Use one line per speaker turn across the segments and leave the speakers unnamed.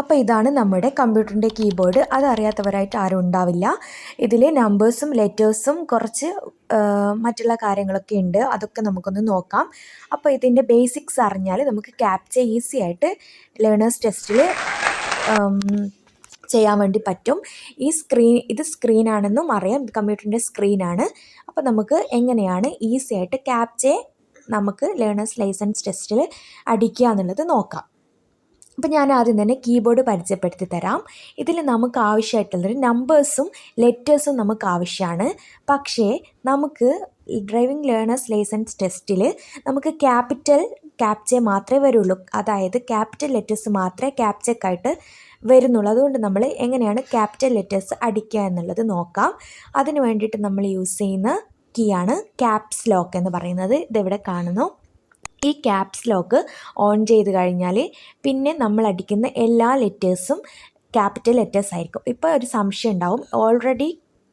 അപ്പോൾ ഇതാണ് നമ്മുടെ കമ്പ്യൂട്ടറിന്റെ കീബോർഡ്. അതറിയാത്തവരായിട്ട് ആരും ഉണ്ടാവില്ല. ഇതിൽ നമ്പേഴ്സും ലെറ്റേഴ്സും കുറച്ച് മറ്റുള്ള കാര്യങ്ങളൊക്കെ ഉണ്ട്. അതൊക്കെ നമുക്കൊന്ന് നോക്കാം. അപ്പോൾ ഇതിന്റെ ബേസിക്സ് അറിഞ്ഞാൽ നമുക്ക് ക്യാപ്ച ഈസി ആയിട്ട് ലേണേഴ്സ് ടെസ്റ്റിൽ ചെയ്യാൻ വേണ്ടി പറ്റും. ഈ സ്ക്രീൻ ഇത് സ്ക്രീനാണെന്നും അറിയാം. കമ്പ്യൂട്ടറിന്റെ സ്ക്രീനാണ്. അപ്പോൾ നമുക്ക് എങ്ങനെയാണ് ഈസി ആയിട്ട് ക്യാപ്ചെ നമുക്ക് ലേണേഴ്സ് ലൈസൻസ് ടെസ്റ്റിൽ അടിക്കുക എന്നുള്ളത് നോക്കാം. അപ്പോൾ ഞാൻ ആദ്യം തന്നെ കീബോർഡ് പരിചയപ്പെടുത്തി തരാം. ഇതിൽ നമുക്ക് ആവശ്യമായിട്ടുള്ളത് നമ്പേഴ്സും ലെറ്റേഴ്സും നമുക്ക് ആവശ്യമാണ്. പക്ഷേ നമുക്ക് ഡ്രൈവിംഗ് ലേണേഴ്സ് ലൈസൻസ് ടെസ്റ്റിൽ നമുക്ക് ക്യാപിറ്റൽ ക്യാപ്ചെ മാത്രമേ വരുള്ളൂ. അതായത് ക്യാപിറ്റൽ ലെറ്റേഴ്സ് മാത്രമേ ക്യാപ്ചക്കായിട്ട് വരുന്നുള്ളൂ. അതുകൊണ്ട് നമ്മൾ എങ്ങനെയാണ് ക്യാപിറ്റൽ ലെറ്റേഴ്സ് അടിക്കുക എന്നുള്ളത് നോക്കാം. അതിന് വേണ്ടിയിട്ട് നമ്മൾ യൂസ് ചെയ്യുന്ന കീയാണ് ക്യാപ്സ് ലോക്ക് എന്ന് പറയുന്നത്. ഇതിവിടെ കാണുന്നു. ഈ ക്യാപ്സ് ലോക്ക് ഓൺ ചെയ്ത് കഴിഞ്ഞാൽ പിന്നെ നമ്മൾ അടിക്കുന്ന എല്ലാ ലെറ്റേഴ്സും ക്യാപിറ്റൽ ലെറ്റേഴ്സ് ആയിരിക്കും. ഇപ്പോൾ ഒരു സംശയം ഉണ്ടാവും. ഓൾറെഡി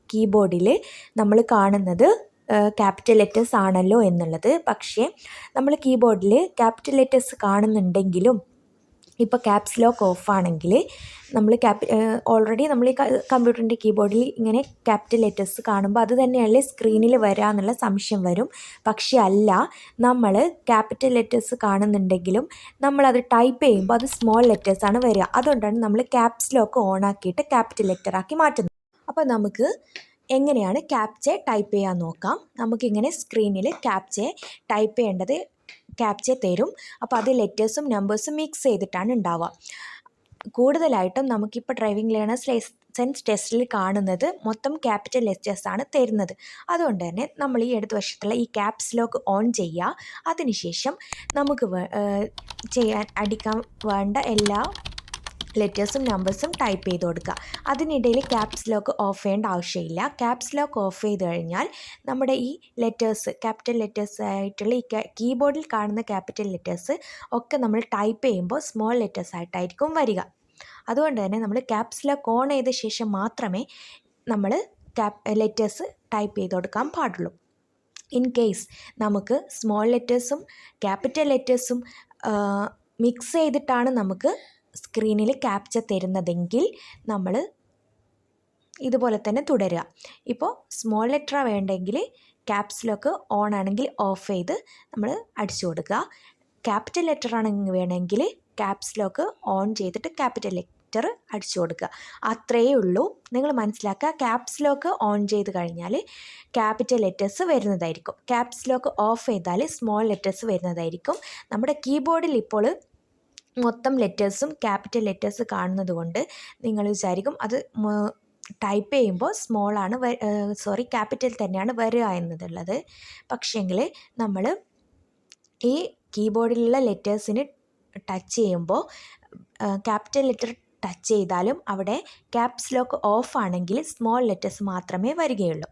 കീബോർഡിൽ നമ്മൾ കാണുന്നത് ക്യാപിറ്റൽ ലെറ്റേഴ്സ് ആണല്ലോ എന്നുള്ളത്. പക്ഷേ നമ്മൾ കീബോർഡിൽ ക്യാപിറ്റൽ ലെറ്റേഴ്സ് കാണുന്നുണ്ടെങ്കിലും ഇപ്പോൾ ക്യാപ്സ് ലോക്ക് ഓഫ് ആണെങ്കിൽ നമ്മൾ ക്യാപ് ഓൾറെഡി നമ്മൾ ഈ കമ്പ്യൂട്ടറിന്റെ കീബോർഡിൽ ഇങ്ങനെ ക്യാപിറ്റൽ ലെറ്റേഴ്സ് കാണുമ്പോൾ അത് തന്നെയല്ലേ സ്ക്രീനിൽ വരിക എന്നുള്ള സംശയം വരും. പക്ഷേ അല്ല നമ്മൾ ക്യാപിറ്റൽ ലെറ്റേഴ്സ് കാണുന്നുണ്ടെങ്കിലും നമ്മളത് ടൈപ്പ് ചെയ്യുമ്പോൾ അത് സ്മോൾ ലെറ്റേഴ്സാണ് വരിക അതുകൊണ്ടാണ് നമ്മൾ ക്യാപ്സ് ലോക്ക് ഓൺ ആക്കിയിട്ട് ക്യാപിറ്റൽ ലെറ്ററാക്കി മാറ്റുന്നത്. അപ്പോൾ നമുക്ക് എങ്ങനെയാണ് ക്യാപ്ചെ ടൈപ്പ് ചെയ്യാൻ നോക്കാം. നമുക്കിങ്ങനെ സ്ക്രീനിൽ ക്യാപ്ചെ ടൈപ്പ് ചെയ്യേണ്ടത് ക്യാപ്ചെ തരും. അപ്പോൾ അത് ലെറ്റേഴ്സും നമ്പേഴ്സും മിക്സ് ചെയ്തിട്ടാണ് ഉണ്ടാവുക കൂടുതലായിട്ടും നമുക്കിപ്പോൾ ഡ്രൈവിംഗ് ലേണേഴ്സ് ലൈസൻസ് ടെസ്റ്റിൽ കാണുന്നത് മൊത്തം ക്യാപിറ്റൽ ലെറ്റേഴ്സ് ആണ് തരുന്നത്. അതുകൊണ്ട് തന്നെ നമ്മൾ ഈ അടുത്ത വർഷത്തുള്ള ഈ ക്യാപ്സ് ലോക്ക് ഓൺ ചെയ്യുക അതിനുശേഷം നമുക്ക് ചെയ്യാൻ അടിക്കാൻ വേണ്ട എല്ലാ ലെറ്റേഴ്സും നമ്പേഴ്സും ടൈപ്പ് ചെയ്ത് കൊടുക്കുക. അതിനിടയിൽ ക്യാപ്സ് ലോക്ക് ഓഫ് ചെയ്യേണ്ട ആവശ്യമില്ല. ക്യാപ്സ് ലോക്ക് ഓഫ് ചെയ്ത് കഴിഞ്ഞാൽ നമ്മുടെ ഈ ലെറ്റേഴ്സ് ക്യാപിറ്റൽ ലെറ്റേഴ്സ് ആയിട്ടുള്ള ഈ കീബോർഡിൽ കാണുന്ന ക്യാപിറ്റൽ ലെറ്റേഴ്സ് ഒക്കെ നമ്മൾ ടൈപ്പ് ചെയ്യുമ്പോൾ സ്മോൾ ലെറ്റേഴ്സ് ആയിട്ടായിരിക്കും വരിക. അതുകൊണ്ട് തന്നെ നമ്മൾ ക്യാപ്സ് ലോക്ക് ഓൺ ചെയ്ത ശേഷം മാത്രമേ നമ്മൾ ക്യാപ് ലെറ്റേഴ്സ് ടൈപ്പ് ചെയ്ത് കൊടുക്കാൻ പാടുള്ളൂ. ഇൻ കേസ് നമുക്ക് സ്മോൾ ലെറ്റേഴ്സും ക്യാപിറ്റൽ ലെറ്റേഴ്സും മിക്സ് ചെയ്തിട്ടാണ് നമുക്ക് സ്ക്രീനിൽ ക്യാപ്ചർ തരുന്നതെങ്കിൽ നമ്മൾ ഇതുപോലെ തന്നെ തുടരുക ഇപ്പോൾ സ്മോൾ ലെറ്റർ വേണ്ടെങ്കിൽ ക്യാപ്സ് ലോക്ക് ഓൺ ആണെങ്കിൽ ഓഫ് ചെയ്ത് നമ്മൾ അടിച്ചു കൊടുക്കുക. ക്യാപിറ്റൽ ലെറ്റർ ആണെങ്കിൽ വേണമെങ്കിൽ ക്യാപ്സ് ലോക്ക് ഓൺ ചെയ്തിട്ട് ക്യാപിറ്റൽ ലെറ്റർ അടിച്ചു കൊടുക്കുക. അത്രയേ ഉള്ളൂ. നിങ്ങൾ മനസ്സിലാക്കുക ക്യാപ്സ് ലോക്ക് ഓൺ ചെയ്ത് കഴിഞ്ഞാൽ ക്യാപിറ്റൽ ലെറ്റേഴ്സ് വരുന്നതായിരിക്കും. ക്യാപ്സ് ലോക്ക് ഓഫ് ചെയ്താൽ സ്മോൾ ലെറ്റേഴ്സ് വരുന്നതായിരിക്കും. നമ്മുടെ കീബോർഡിൽ ഇപ്പോൾ മൊത്തം ലെറ്റേഴ്സും ക്യാപിറ്റൽ ലെറ്റേഴ്സ് കാണുന്നത് കൊണ്ട് നിങ്ങൾ വിചാരിക്കും അത് ടൈപ്പ് ചെയ്യുമ്പോൾ സ്മോളാണ് സോറി ക്യാപിറ്റൽ തന്നെയാണ് വരിക എന്നതുള്ളത് പക്ഷേങ്കിൽ നമ്മൾ ഈ കീബോർഡിലുള്ള ലെറ്റേഴ്സിന് ടച്ച് ചെയ്യുമ്പോൾ ക്യാപിറ്റൽ ലെറ്റർ ടച്ച് ചെയ്താലും അവിടെ ക്യാപ്സ് ലോക്ക് ഓഫ് ആണെങ്കിൽ സ്മോൾ ലെറ്റേഴ്സ് മാത്രമേ വരികയുള്ളൂ.